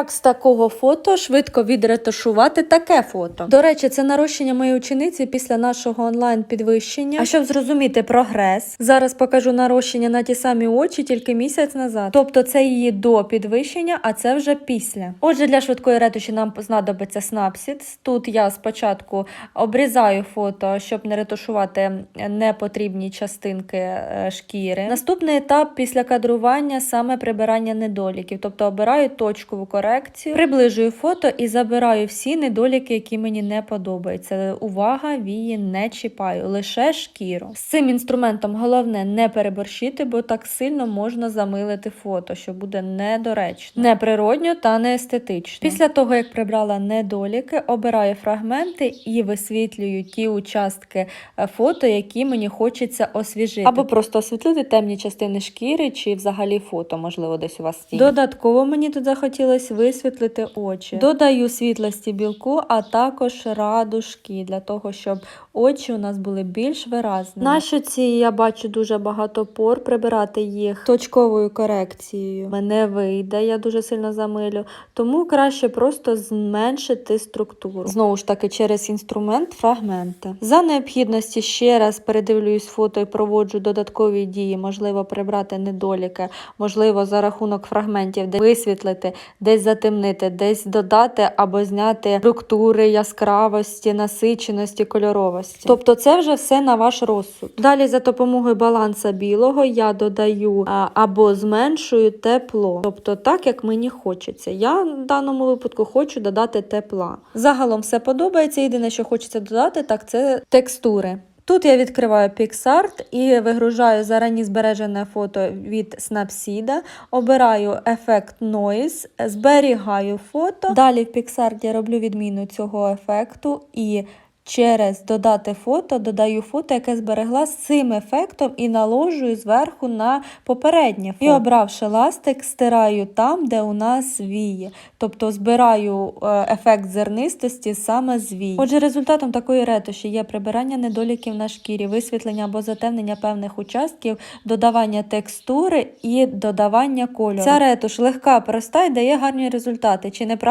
Як з такого фото швидко відретушувати таке фото. До речі, це нарощення моєї учениці після нашого онлайн підвищення. А щоб зрозуміти прогрес, зараз покажу нарощення на ті самі очі тільки місяць назад. Тобто це її до підвищення, а це вже після. Отже, для швидкої ретуші нам знадобиться Snapseed. Тут я спочатку обрізаю фото, щоб не ретушувати непотрібні частинки е, шкіри. Наступний етап після кадрування саме прибирання недоліків, тобто обираю точкову корекцію, приближую фото і забираю всі недоліки, які мені не подобаються. Увага, вії не чіпаю, лише шкіру. З цим інструментом головне не переборщити, бо так сильно можна замилити фото, що буде недоречно, неприродньо та не естетично. Після того, як прибрала недоліки, обираю фрагменти і висвітлюю ті участки е, фото, які мені хочеться освіжити. Або просто освітлити темні частини шкіри, чи взагалі фото, можливо, десь у вас тінь. Додатково мені тут захотілося висвітлити очі. Додаю світлості білку, а також радужки для того, щоб очі у нас були більш виразними. На щоці я бачу дуже багато пор, прибирати їх точковою корекцією. Мене вийде, я дуже сильно замилю, тому краще просто зменшити структуру. Знову ж таки, через інструмент фрагменти. За необхідності ще раз передивлюсь фото і проводжу додаткові дії, можливо, прибрати недоліки, можливо, за рахунок фрагментів де висвітлити, десь затемнити, десь додати або зняти структури, яскравості, насиченості, кольоровості. Тобто це вже все на ваш розсуд. Далі за допомогою баланса білого я додаю або зменшую тепло, тобто так, як мені хочеться. Я в даному випадку хочу додати тепла. Загалом все подобається. Єдине, що хочеться додати, так це текстури. Тут я відкриваю PixArt і вигружаю зарані збережене фото від Snapseed, обираю ефект Noise, зберігаю фото. Далі в PixArt я роблю відміну цього ефекту і через додати фото додаю фото, яке зберегла з цим ефектом і наложую зверху на попереднє фото. І обравши ластик, стираю там, де у нас віє. Тобто збираю е, ефект зернистості саме з вій. Отже, результатом такої ретуші є прибирання недоліків на шкірі, висвітлення або затемнення певних участків, додавання текстури і додавання кольору. Ця ретуш легка, проста і дає гарні результати. Чи не правда?